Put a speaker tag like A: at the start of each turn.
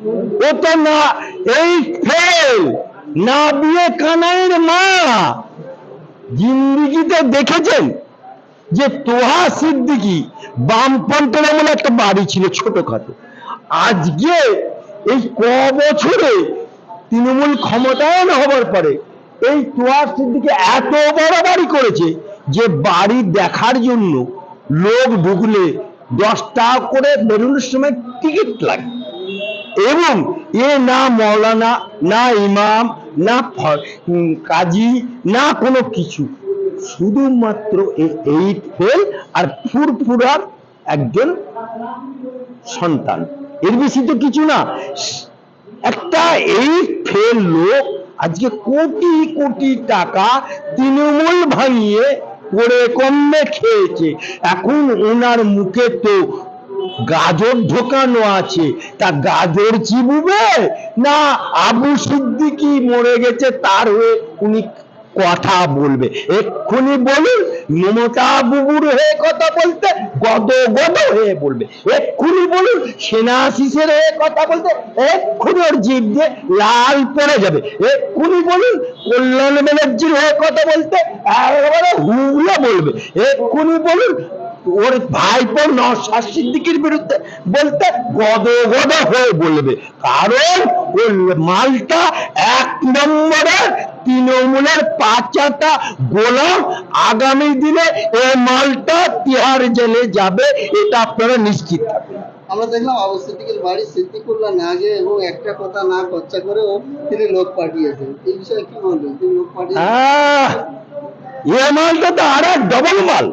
A: ও না, এই ফেল, না বিয়ে কানাইয়ের মা। জিন্দিগিতে দেখেছেন যে তোহা সিদ্দিকি বামপন্থের এমন একটা বাড়ি ছিল ছোটখাটো। আজকে এই ক বছরে তৃণমূল ক্ষমতায়ন হবার পরে এই তোহা সিদ্দিকি এত বড় বাড়ি করেছে যে বাড়ি দেখার জন্য লোক ঢুকলে দশ টাকা করে বেরোনোর সময় টিকিট লাগে এবং এ না মৌলানা, না ইমাম, না কাজী, না কোনো কিছু। শুধুমাত্র এই এইট ফেল আর ফুরফুরার একজন সন্তান। এর বেশি তো কিছু না। একটা এইট ফেল লোক আজকে কোটি কোটি টাকা তৃণমূল ভাঙিয়ে করে কমে খেয়েছে। এখন ওনার মুখে তো গাজর ঢোকানো আছে। তা গাজর চিবুবে না আবু সিদ্দিকি মরে গেছে তার হয়ে উনি কথা বলবে? এক্ষুনি বলুন, মমতা বুবুর হয়ে কথা বলতে গদ গদ হয়ে বলবে। এক্ষুনি বলুন, সেনা শিশের হয়ে কথা বলতে এক্ষুনি ওর জিভ দিয়ে লাল পড়ে যাবে। এক্ষুনি বলুন, কল্যাণ ব্যানার্জির হয়ে কথা বলতে একেবারে হুগলা বলবে। এক্ষুনি বলুন ওর ভাইপো নশাদ সিদ্দিকির বিরুদ্ধে বলতে গদ গদ হয়ে বলবে। কারণ ওই মালটা এক নম্বরের তৃণমূলের পাঁচাটা গোলাম আগামী দিনে এই মালটা তিহার জেলে যাবে এটা আপনারা নিশ্চিত। থাকবেন
B: আমরা দেখলাম আবু সিদ্দিকের বাড়ি সিদ্দিকুল্লাহ না গিয়ে এবং একটা কথা না খরচা করেও তিনি লোক পাঠিয়েছেন। এই বিষয়ে কি বলবেন তিনি লোক পাঠিয়েছেন?
A: এ মালটা তো আর এক ডবল মাল।